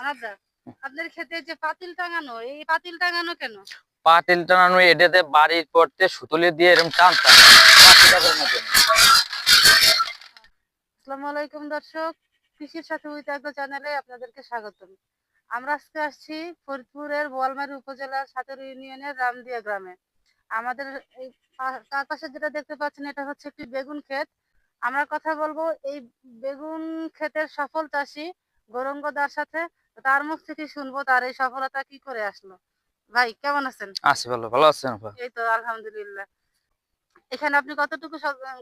অনাদা আপনার ক্ষেতে যে পাতিল টাঙানো এই পাতিল টাঙানো কেন? পাতিল টানানো এটাতে বাড়ির পড়তে সুতলি দিয়ে এরকম টানতাম। আসসালামু আলাইকুম দর্শক কৃষির সাথে উইথ আগ্রো চ্যানেলে আপনাদেরকে স্বাগতম। আমরা আজকে আসছি ফরিদপুরের বোয়ালমারি উপজেলার সাতের ইউনিয়নের রামদিয়া গ্রামে। আমাদের এই তার পাশে যেটা দেখতে পাচ্ছেন এটা হচ্ছে একটি বেগুন ক্ষেত। আমরা কথা বলব এই বেগুন ক্ষেতের সফল চাষি গৌরঙ্গ দার সাথে। তার মুখ থেকে শুনব তার এই সফলতা কি করে আসলো। ভাই কেমন আছেন? আছি ভালো ভালো আছেন এই তো আলহামদুলিল্লাহ। এখানে আপনি কতটুকু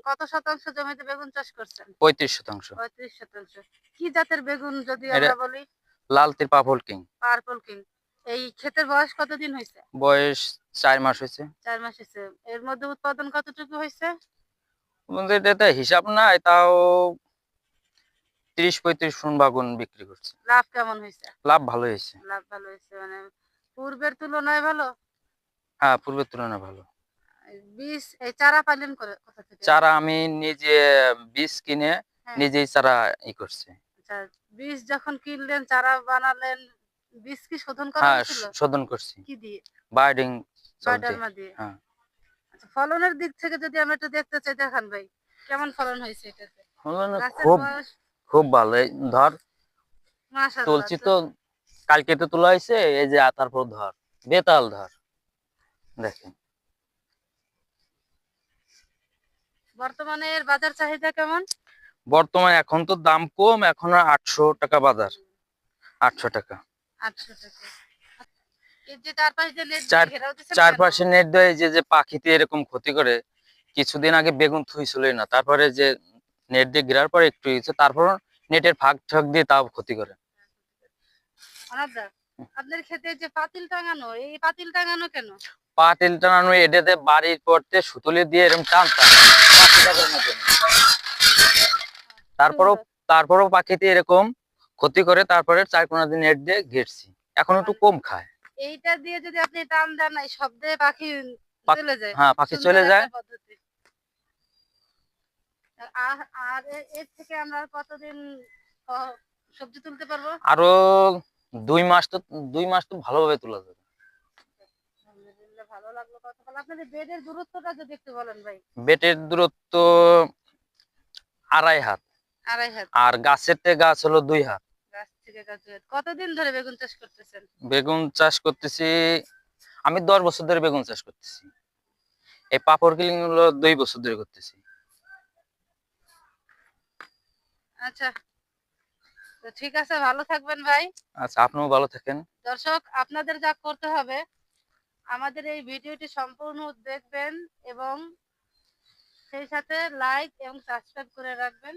কত শতাংশ জমিতে বেগুন চাষ করছেন? পঁয়ত্রিশ শতাংশ। পঁয়ত্রিশ শতাংশ। কি জাতের বেগুন যদি আমরা বলি? লাল তির পাপল কিং। Purple king. এই ক্ষেতের বয়স কতদিন হয়েছে? বয়স চার মাস হয়েছে। চার মাস হয়েছে। এর মধ্যে উৎপাদন কতটুকু হয়েছে? হিসাব নাই তাও তিরিশ পঁয়ত্রিশ ফোন বাগুন বিক্রি করছে। লাভ কেমন হয়েছে? লাভ ভালো হয়েছে। লাভ ভালো হয়েছে মানে পূর্বের তুলনায় ভালো? হ্যাঁ পূর্বের তুলনায় ভালো। বীজ এই চারা পাইলেন করে কোথা থেকে? চারা আমি নিজে বীজ কিনে হ্যাঁ, নিজেই চারা ই করছে। আচ্ছা, বীজ যখন কিনলেন চারা বানালেন বীজ কি শোধন করা হ্যাঁ হয়েছিল? শোধন করছি। কি দিয়ে? বার্ডিং চলছে। বায়োডার্মা দিয়ে? হ্যাঁ। আচ্ছা ফলনের দিক থেকে যদি আমরা একটু দেখতে চাই দেখান ভাই কেমন ফলন হয়েছে এটাতে? ফলন খুব খুব ভালো। এই ধর তুলছি তো তো কালকে তো তোলা হয়েছে এই যে তারপর ধর বেতাল ধর। দেখেন। বর্তমানে এর বাজার চাহিদা কেমন? বর্তমানে এখন তো দাম কম এখন আটশো টাকা বাজার। আটশো টাকা। চারপাশ নেট দেয় যে যে পাখিতে এরকম ক্ষতি করে কিছুদিন আগে বেগুন থুইছিলই না তারপরে যে নেট দিয়ে ঘেরার পরে একটু হয়েছে তারপর নেটের ফাঁক ঠাক দিয়ে তাও ক্ষতি করে। অনাদা, আপনার ক্ষেতে যে পাতিল টাঙানো এই পাতিল টাঙানো কেন? পাতিল টানানো এটাতে বাড়ির পড়তে সুতলি দিয়ে এরকম টানতাম পাখিটা বানানোর জন্য। তারপরও তারপরও পাখিতে এরকম ক্ষতি করে তারপরে চার কোনা দিন নেট দিয়ে ঘেরছি। এখন একটু কম খায়। এইটা দিয়ে যদি আপনি টান দেন এই শব্দে পাখি চলে যায়। হ্যাঁ পাখি চলে যায়। আর এর থেকে আমরা কতদিন সবজি তুলতে পারব? আরও দুই মাস তো দুই মাস তো ভালোভাবে তোলা যাবে। ভালো লাগল কথা বলে। আপনাদের বেডের দূরত্বটা যদি একটু বলেন ভাই। বেটের দূরত্ব আড়াই হাত। আড়াই হাত। আর গাছের থেকে গাছ হলো দুই হাত। গাছ থেকে গাছ হয়ে- কতদিন ধরে বেগুন চাষ করতেছেন? বেগুন চাষ করতেছি আমি দশ বছর ধরে বেগুন চাষ করতেছি। এই পাপড় কিলিং হলো দুই বছর ধরে করতেছি। আচ্ছা। তো ঠিক আছে ভালো থাকবেন ভাই। আচ্ছা আপনিও ভালো থাকেন। দর্শক আপনাদের যা করতে হবে আমাদের এই ভিডিওটি সম্পূর্ণ দেখবেন এবং সেই সাথে লাইক এবং সাবস্ক্রাইব করে রাখবেন।